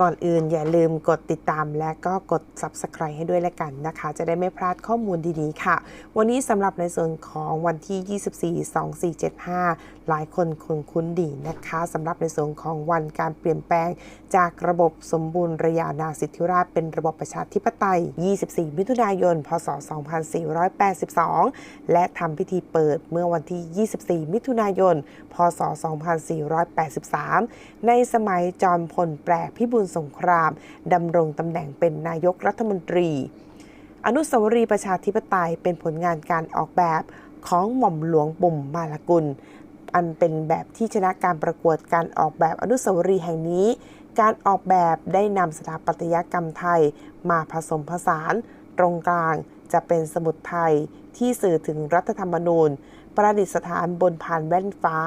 ก่อนอื่นอย่าลืมกดติดตามและก็กด Subscribe ให้ด้วยละกันนะคะ จะได้ไม่พลาดข้อมูลดีๆค่ะ วันนี้สำหรับในส่วนของวันที่ 24 2475 หลายคนคงคุ้นดีนะคะสำหรับในส่วนของวันการเปลี่ยนแปลง จากระบบสมบูรณ์ระยานาสิทธิราชเป็นระบบประชาธิปไตย 24 มิถุนายน พศ 2482 และทำพิธีเปิดเมื่อวันที่ 24 มิถุนายน พศ 2483 ในสมัยจอมพลแปรพิบูลสงครามดำรงตำแหน่งเป็นนายกรัฐมนตรี อนุสาวรีย์ประชาธิปไตยเป็นผลงานการออกแบบของหม่อมหลวงปุ่มมาลกุล อันเป็นแบบที่ชนะการประกวดการออกแบบอนุสาวรีย์แห่งนี้ การออกแบบได้นำสถาปัตยกรรมไทยมาผสมผสาน ตรงกลางจะเป็นสมุดไทยที่สื่อถึงรัฐธรรมนูญ ประดิษฐานบนผ่านแว่นฟ้า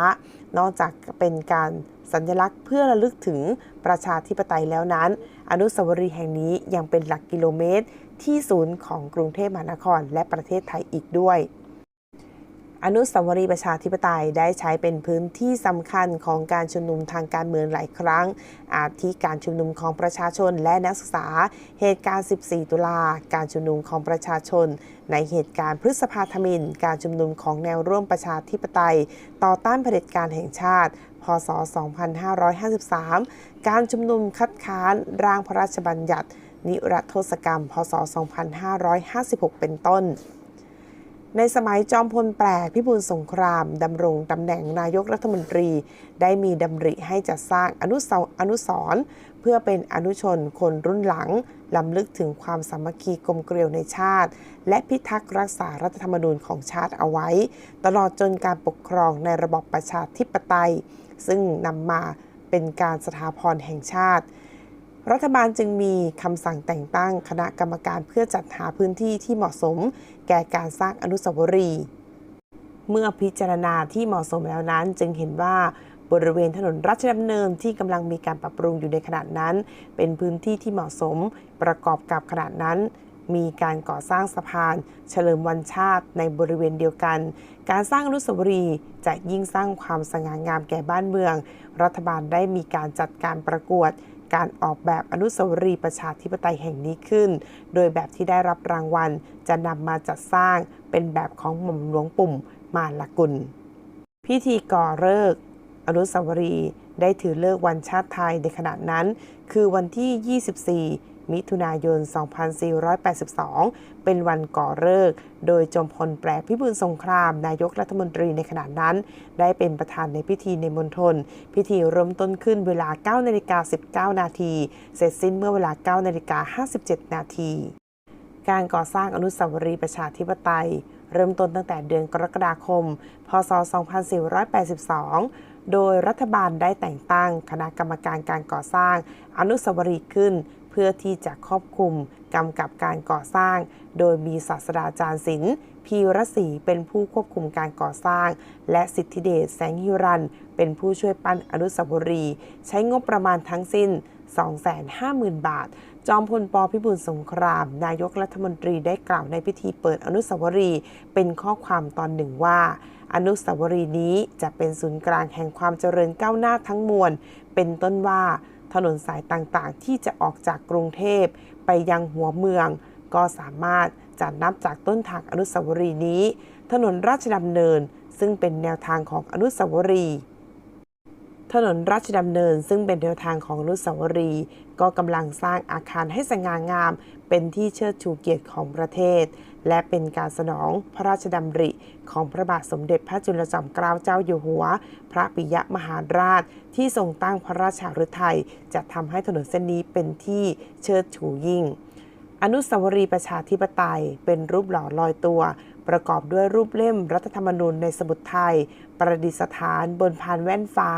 นอกจากเป็นการสัญลักษณ์เพื่อระลึกถึงประชาธิปไตยแล้วนั้น อนุสาวรีย์แห่งนี้ยังเป็นหลักกิโลเมตร ที่ศูนย์ของกรุงเทพมหานครและประเทศไทยอีกด้วย อนุสาวรีย์ประชาธิปไตยได้ใช้เป็นพื้นที่สำคัญของการชุมนุมทางการเมืองหลายครั้ง อาทิการชุมนุมของประชาชนและนักศึกษา เหตุการณ์ 14 ตุลา การชุมนุมของประชาชน ในเหตุการณ์พฤษภาธมินการชุมนุมของแนวร่วมประชาธิปไตย ต่อต้านเผด็จการแห่งชาติ พศ 2553 การชุมนุมคัดค้านร่างพระราชบัญญัติ นิรโทษกรรม พศ 2556 เป็นต้น ในสมัยจอมพลแปลกพิบูลสงครามดำรงตำแหน่งนายกรัฐมนตรี ได้มีดำริให้จัดสร้างอนุสอนุสรเพื่อเป็นอนุชนคนรุ่นหลังลำลึกถึงความสามัคคีกลมเกลียวในชาติ และพิทักษ์รักษารัฐธรรมนูญของชาติเอาไว้ ตลอดจนการปกครองในระบอบประชาธิปไตย ซึ่งนำมาเป็นการสถาพรแห่งชาติ รัฐบาลจึงมีคำสั่งแต่งตั้งคณะกรรมการเพื่อจัดหาพื้นที่ที่เหมาะสม แก่การสร้างอนุสาวรีย์เมื่อพิจารณาที่เหมาะสมแล้วนั้นจึงเห็นว่าบริเวณถนนราชดำเนินที่กำลังมีการปรับปรุงอยู่ในขณะนั้น เป็นพื้นที่ที่เหมาะสม ประกอบกับขณะนั้น มีการก่อสร้างสะพาน เฉลิมวันชาติในบริเวณเดียวกัน การสร้างอนุสาวรีย์จะยิ่งสร้างความสง่างามแก่บ้านเมือง รัฐบาลได้มีการจัดการประกวด การออกแบบอนุสาวรีย์ประชาธิปไตยแห่งนี้ขึ้น โดยแบบที่ได้รับรางวัล จะนำมาจัดสร้างเป็นแบบของหม่อมหลวงปุ่มมาลกุล พิธีก่อเลิกอนุสาวรีย์ได้ถือเลิกวันชาติไทยในขณะนั้น คือวันที่ 24 มิถุนายน 2482 เป็นวันก่อเลิก โดยจอมพลแปลพิบูลสงคราม นายกรัฐมนตรีในขณะนั้น ได้เป็นประธานในพิธีในมณฑล พิธีเริ่มต้นขึ้นเวลา 9 นาฬิกา 19 นาที เสร็จสิ้นเมื่อเวลา 9 นาฬิกา 57 นาที การก่อสร้างอนุสาวรีย์ประชาธิปไตย เริ่มต้นตั้งแต่เดือนกรกฎาคม พศ 2482โดยรัฐบาลได้แต่งตั้งคณะกรรมการการก่อสร้างอนุสาวรีย์ขึ้น พื่อที่จะครอบคลุมกำกับการก่อสร้าง โดยมีศาสตราจารย์ศิลป์พีรศรีเป็นผู้ควบคุมการก่อสร้าง และสิทธิเดชแสงฮิรัน เป็นผู้ช่วยปั้นอนุสาวรีย์ใช้งบประมาณทั้งสิ้น 250,000 บาท จอมพลปพิบูลสงคราม นายกรัฐมนตรีได้กล่าวในพิธีเปิดอนุสาวรีย์เป็นข้อความตอนหนึ่งว่า อนุสาวรีย์นี้จะเป็นศูนย์กลางแห่งความเจริญก้าวหน้าทั้งมวล เป็นต้นว่า ถนนสายต่างๆ ที่จะออกจากกรุงเทพ ไปยังหัวเมือง ก็สามารถจะนับจากต้นทางอนุสาวรีย์นี้ ถนนราชดำเนินซึ่งเป็นแนวทางของอนุสาวรีย์ถนนราชดำเนินซึ่งเป็นแนวทางของอนุสาวรีย์ก็กำลังสร้างอาคารให้สง่างาม เป็นที่เชิดชูเกียรติของประเทศ และเป็นการสนองพระราชดำริของพระบาทสมเด็จพระจุลจอมเกล้าเจ้าอยู่หัว พระปิยมหาราช ที่ทรงตั้งพระราชาฤทัยจะทำให้ถนนเส้นนี้เป็นที่เชิดชูยิ่ง อนุสาวรีย์ประชาธิปไตยเป็นรูปหล่อลอยตัว ประกอบด้วยรูปเล่มรัฐธรรมนูญในสมุดไทย ประดิษฐานบนพานแว่นฟ้า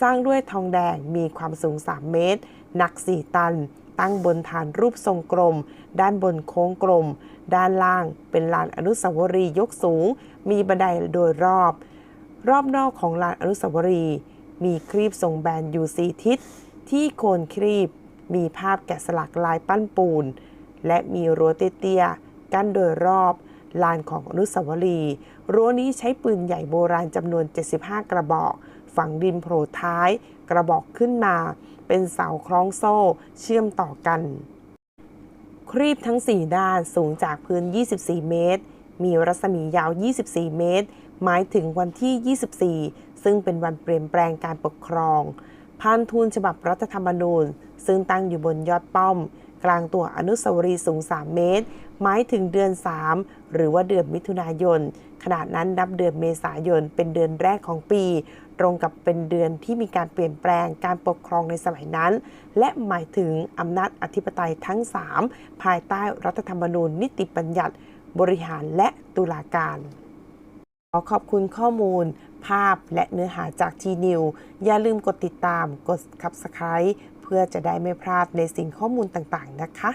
สร้างด้วยทองแดงมีความสูง 3 เมตรหนัก 4 ตัน ตั้งบนฐานรูปทรงกลม ด้านบนโค้งกลม ด้านล่างเป็นลานอนุสาวรีย์ยกสูง มีบันไดโดยรอบ รอบนอกของลานอนุสาวรีย์มีครีบทรงแบนอยู่สีทิศ ที่โคนครีบ มีภาพแกะสลักลายปั้นปูน และมีรั้วเตี้ยๆกั้นโดยรอบ ลานของอนุสาวรีย์รั้วนี้ใช้ปืนใหญ่โบราณจำนวน 75 กระบอก ฝังดินโผล่ท้าย กระบอกขึ้นมา เป็นเสาคล้องโซ่เชื่อมต่อกัน ครีบทั้ง 4 ด้านสูงจากพื้น 24 เมตร มีรัศมียาว 24 เมตร หมายถึงวันที่ 24 ซึ่งเป็นวันเปลี่ยนแปลงการปกครอง พันทูลฉบับรัฐธรรมนูญ ซึ่งตั้งอยู่บนยอดป้อม กลางตัวอนุสาวรีย์สูง 3 เมตร หมายถึงเดือน 3 หรือว่าเดือนมิถุนายนขณะนั้นนับเดือนเมษายน เป็นเดือนแรกของปี ตรงกับเป็นเดือนที่มีการเปลี่ยนแปลงการปกครองในสมัยนั้น และหมายถึงอำนาจอธิปไตยทั้ง 3 ภายใต้รัฐธรรมนูญ นิติบัญญัติ บริหารและตุลาการขอขอบคุณข้อมูล ภาพและเนื้อหาจากทีนิว อย่าลืมกดติดตาม กด Subscribe เพื่อจะได้ไม่พลาดในสิ่งข้อมูลต่างๆนะคะ